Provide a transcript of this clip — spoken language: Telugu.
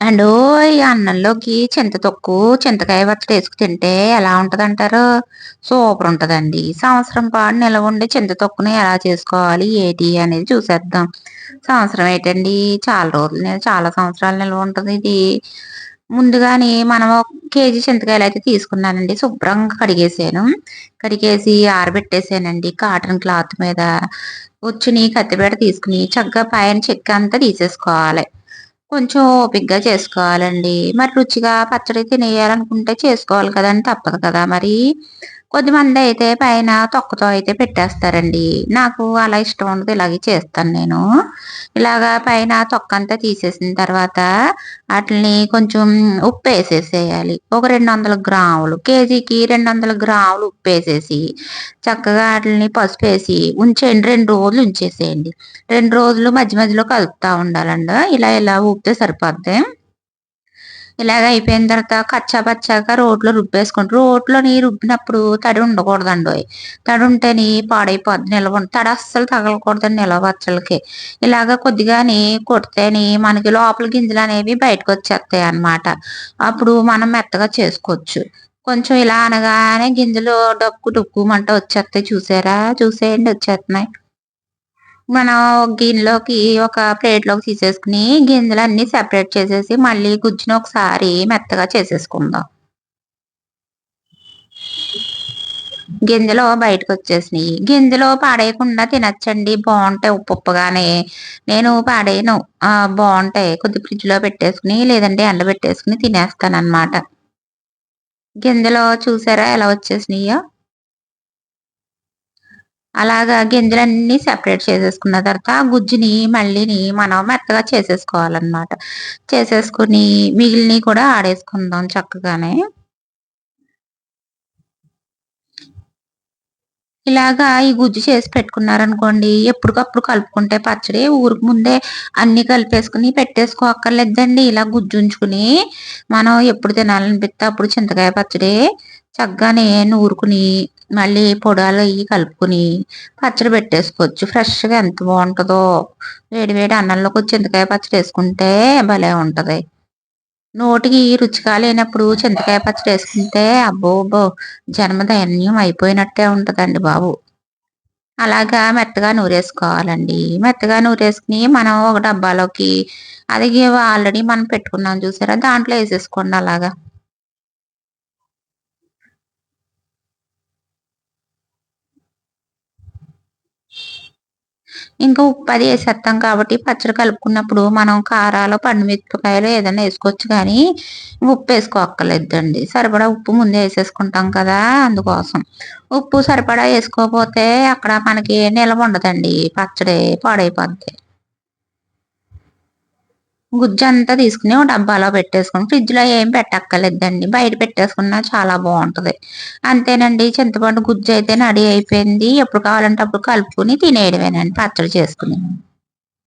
అండ్ ఈ అన్నంలోకి చింత తొక్కు చింతకాయ పచ్చడి వేసుకు తింటే ఎలా ఉంటది అంటారు సూపర్ ఉంటదండి. సంవత్సరం పాటు నిలవ ఉండి చింత తొక్కుని ఎలా చేసుకోవాలి? ఏటి అనేది చూసేద్దాం. సంవత్సరం ఏంటండి? చాలా రోజులు చాలా సంవత్సరాలు నిల్వ ఉంటుంది ఇది. ముందుగానే మనం కేజీ చింతకాయలు అయితే తీసుకున్నానండి. శుభ్రంగా కడిగేసాను. కడిగేసి ఆరబెట్టేసానండి. కాటన్ క్లాత్ మీద. వచ్చి కత్తిపేట తీసుకుని చక్కగా పైన చెక్క అంతా తీసేసుకోవాలి. కొంచెం ఓపిగ్గా చేసుకోవాలండి. మరి రుచిగా పచ్చడి తినేయాలనుకుంటే చేసుకోవాలి కదండి తప్పదు కదా మరి. కొద్దిమంది అయితే పైన తొక్కతో అయితే పెట్టేస్తారండి. నాకు అలా ఇష్టం ఉండదు ఇలాగే చేస్తాను నేను. ఇలాగా పైన తొక్క అంతా తీసేసిన తర్వాత వాటిని కొంచెం ఉప్పు వేసేసేయాలి ఒక రెండు వందల గ్రాములు కేజీకి రెండు వందల గ్రాములు ఉప్పు వేసేసి చక్కగా వాటిని పసుపు వేసి ఉంచేయండి. రెండు రోజులు ఉంచేసేయండి. రెండు రోజులు మధ్య మధ్యలో కలుపుతూ ఉండాలండి. ఇలా ఇలా ఊపితే సరిపోద్ది. ఇలాగ అయిపోయిన తర్వాత కచ్చా పచ్చాక రోట్లో రుబ్బేసుకుంటారు రోట్లోని రుబ్బినప్పుడు తడి ఉండకూడదండి తడి ఉంటేని పాడైపోద్ది నిలవ తడి అస్సలు తగలకూడదండి నిల్వ పచ్చళ్ళకి. ఇలాగ కొద్దిగాని కొడితేని మనకి లోపల గింజలు అనేవి బయటకు వచ్చేస్తాయి అన్నమాట. అప్పుడు మనం మెత్తగా చేసుకోవచ్చు. కొంచెం ఇలా అనగానే గింజలు డొక్కు డొక్కు మంట వచ్చేస్తాయి. చూసారా? చూసేయండి వచ్చేస్తున్నాయి. మనం గిన్నెలోకి ఒక ప్లేట్లోకి తీసేసుకుని గింజలు అన్ని సెపరేట్ చేసేసి మళ్ళీ గుజ్జును ఒకసారి మెత్తగా చేసేసుకుందాం. గింజలు బయటకు వచ్చేసినాయి. గింజలు పాడేయకుండా తినచ్చండి. బాగుంటాయి ఉప్పు ఉప్పుగానే. నేను పాడేయను. బాగుంటాయి కొద్ది ఫ్రిడ్జ్లో పెట్టేసుకుని లేదంటే ఎండ పెట్టేసుకుని తినేస్తాను అనమాట గింజలు చూసారా ఎలా వచ్చేసినాయో? అలాగా గింజలన్నీ సెపరేట్ చేసేసుకున్న తర్వాత గుజ్జుని మళ్ళీని మనం మెత్తగా చేసేసుకోవాలన్నమాట. చేసేసుకుని మిగిలిని కూడా ఆడేసుకుందాం చక్కగానే. ఇలాగా ఈ గుజ్జు చేసి పెట్టుకున్నారనుకోండి ఎప్పటికప్పుడు కలుపుకుంటే పచ్చడి ఊరికి ముందే అన్ని కలిపేసుకుని పెట్టేసుకోక్కర్లేదండి ఇలా గుజ్జు ఉంచుకుని మనం ఎప్పుడు తినాలనిపిస్తే అప్పుడు చింతకాయ పచ్చడి చక్కగానే నూరుకుని మళ్ళీ పొడాలు అవి కలుపుకుని పచ్చడి పెట్టేసుకోవచ్చు. ఫ్రెష్గా ఎంత బాగుంటుందో. వేడి వేడి అన్నంలోకి చింతకాయ పచ్చడి వేసుకుంటే భలే ఉంటుంది. నోటికి రుచిగా లేనప్పుడు చింతకాయ పచ్చడి వేసుకుంటే అబ్బో అబ్బో జన్మధైన్యం అయిపోయినట్టే ఉంటుందండి బాబు. అలాగా మెత్తగా నూరేసుకోవాలండి. మెత్తగా నూరేసుకుని మనం ఒక డబ్బాలోకి అది ఆల్రెడీ మనం పెట్టుకున్నాం చూసారా? దాంట్లో వేసేసుకోండి అలాగా. ఇంకా ఉప్పు అది వేసేస్తాం కాబట్టి పచ్చడి కలుపుకున్నప్పుడు మనం కారాలు పండు మిరపకాయలు ఏదైనా వేసుకోవచ్చు కానీ ఉప్పు వేసుకోక్కర్లేదండి. సరిపడా ఉప్పు ముందే వేసేసుకుంటాం కదా అందుకోసం. ఉప్పు సరిపడా వేసుకోకపోతే అక్కడ మనకి నిలవ ఉండదండి. పచ్చడి పాడైపోద్ది. గుజ్జు అంతా తీసుకుని ఒక డబ్బాలో పెట్టేసుకుని ఫ్రిడ్జ్లో ఏం పెట్టక్కర్లేదండి. బయట పెట్టేసుకున్నా చాలా బాగుంటుంది. అంతేనండి చింతపండు గుజ్జు అయితే నడి అయిపోయింది. ఎప్పుడు కావాలంటే అప్పుడు కలుపుకుని తినేయడమేనండి పచ్చడి చేసుకుని.